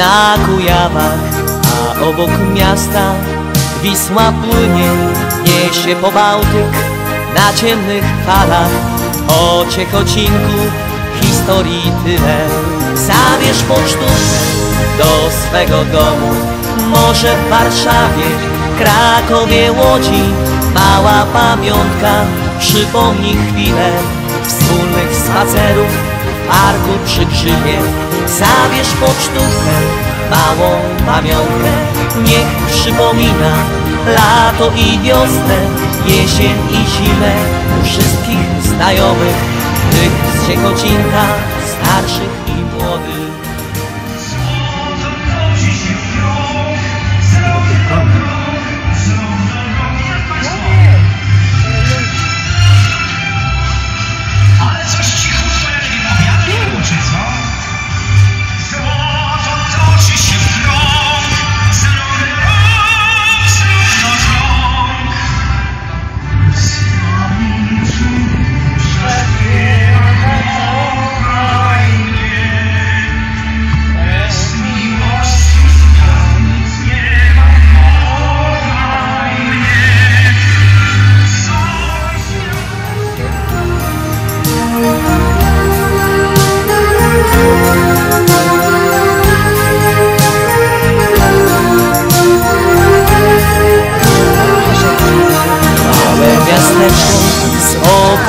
na Kujawach, a obok miasta Wisła płynie, niesie po Bałtyk na ciemnych falach. O Ciechocinku historii tyle, zabierz pocztówkę do swego domu. Może w Warszawie, Krakowie, Łodzi, mała pamiątka przypomni chwilę wspólnych spacerów parku przy grzywie. Zabierz pocztówkę, małą pamiątkę, niech przypomina lato i wiosnę, jesień i zimę wszystkich znajomych, tych z Ciechocinka, starszych i młodych.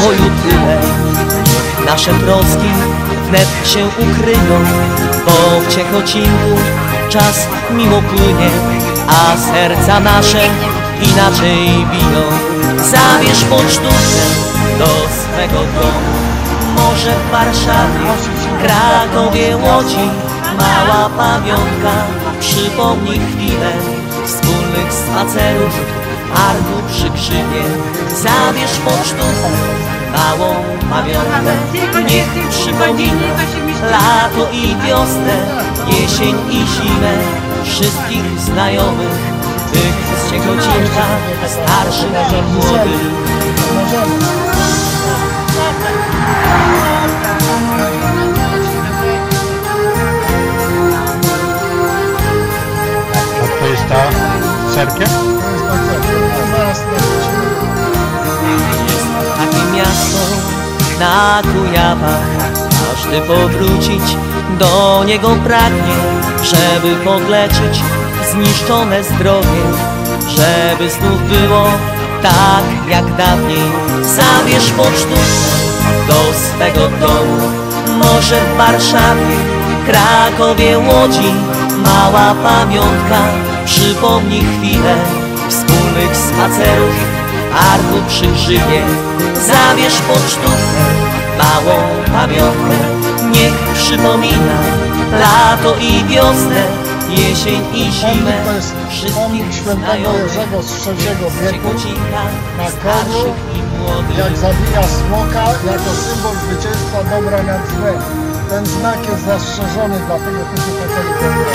Okoju tyle. Nasze troski wnet się ukryją Bo w Ciechocinku czas mimo płynie A serca nasze inaczej biją. Zabierz pocztówkę do swego domu. Może w Warszawie, Krakowie, Łodzi Mała pamiątka przypomni chwilę Wspólnych spacerów w parku przy grzywie Zabierz pocztówkę, małą pamiątkę. Niech przypomina lato i wiosnę Jesień i zimę. Wszystkich znajomych Tych z Ciechocinka, starszych i młodych. A to jest ta cerkiew? Jest takie miasto na Kujawach Każdy powrócić do niego pragnie Żeby podleczyć zniszczone zdrowie Żeby znów było tak jak dawniej. Zabierz pocztówkę do swego domu Może w Warszawie, Krakowie, Łodzi Mała pamiątka przypomni chwilę Wspólnych spacerów Arku przy grzywie Zabierz pocztówkę, małą pamiątkę Niech przypomina lato i wiosnę Jesień i zimę To jest pomnik świętego Jerzego z trzeciego z wieku. Na młodych Jak zabija smoka jako symbol zwycięstwa dobra nad złem. Ten znak jest zastrzeżony dla tego typu katolików.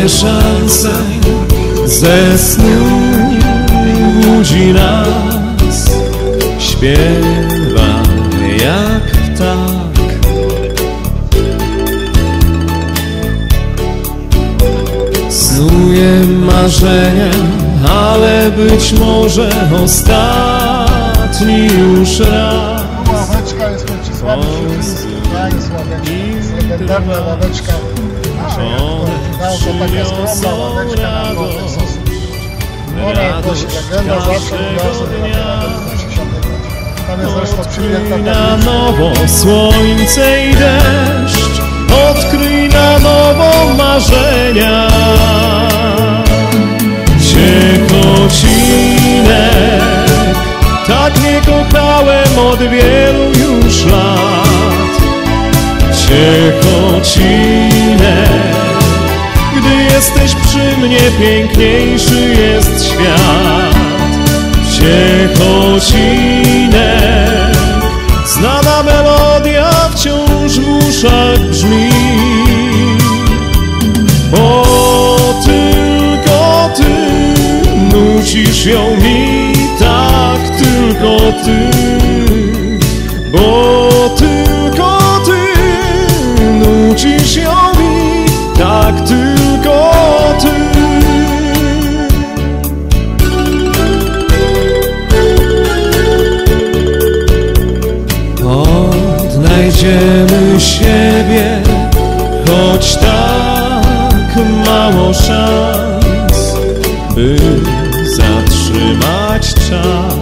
Daje szansę ze snu budzi nas śpiewa jak ptak snuje marzenia ale być może ostatni już raz Ławeczka jest Mieczysławy Siedliński. Ja jest ławeczka. Jest legendarna ławeczka. Dał to taka skromna ławeczka na sosów. Ona legenda zawsze była sobie na 60 Tam jest zresztą przyjęta na nowo słońce i deszcz Odkryj na nowo marzenia Ciekocinek tak nie kochałem od wielu już lat. Ciechocinę, gdy jesteś przy mnie, piękniejszy jest świat. Ciechocinę, znana melodia wciąż w uszach brzmi. Bo tylko ty nucisz ją mi, tak tylko ty. Odnajdziemy siebie, choć tak mało szans, by zatrzymać czas.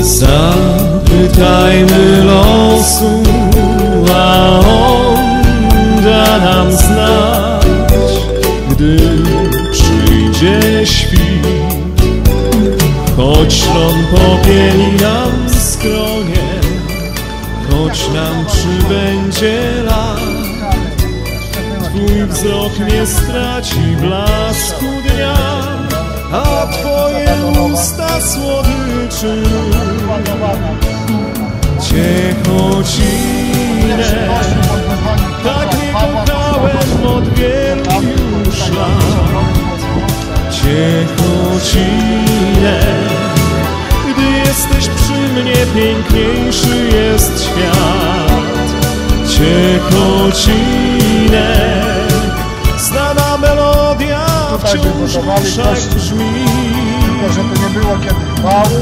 Zapytajmy losu, a Choć ślon popieli nam skronie, choć nam przybędzie lat, Twój wzrok nie straci blasku dnia, a Twoje usta słodyczy. Ciechocinę, tak nie kochałem od wielu już lat. Gdy przy mnie, piękniejszy jest świat. Ciechocinę, znana melodia wciąż w brzmi. Tylko, że to nie było kiedy chwały,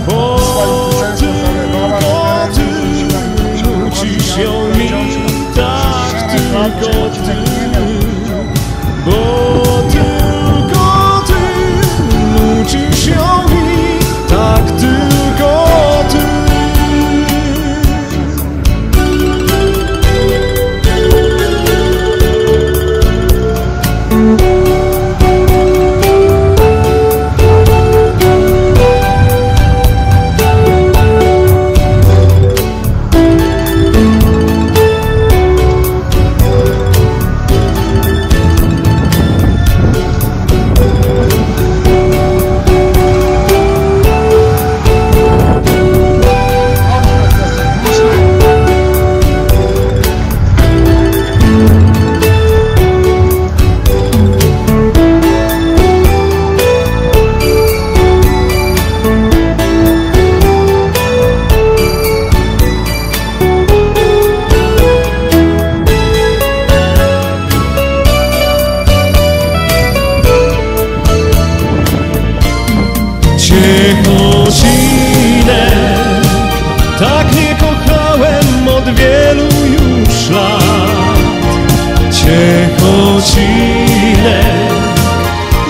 Ciechocinę,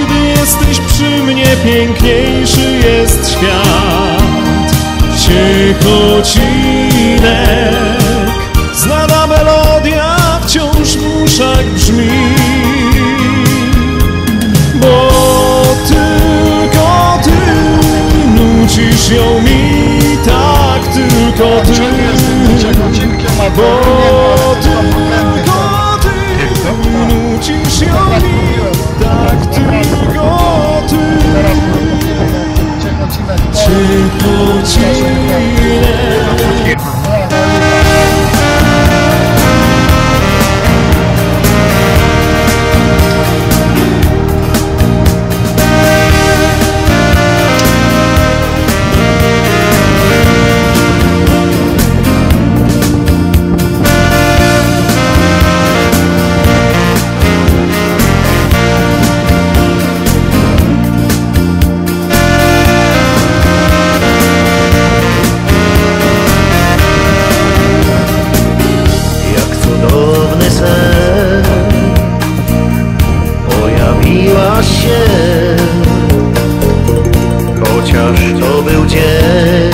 gdy jesteś przy mnie, piękniejszy jest świat. Ciechocinę, znana to był dzień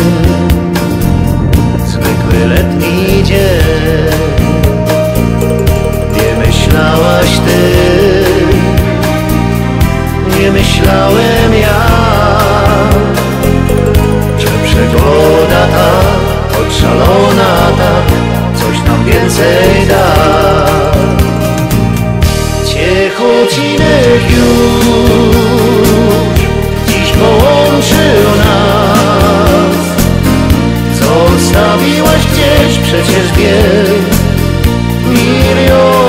Zwykły letni dzień. Nie myślałaś ty Nie myślałem ja Że przygoda ta Choć szalona ta Coś nam więcej da. Ciechocinek już Dziś połączył zostawiłaś gdzieś, przecież wiesz, Miriam.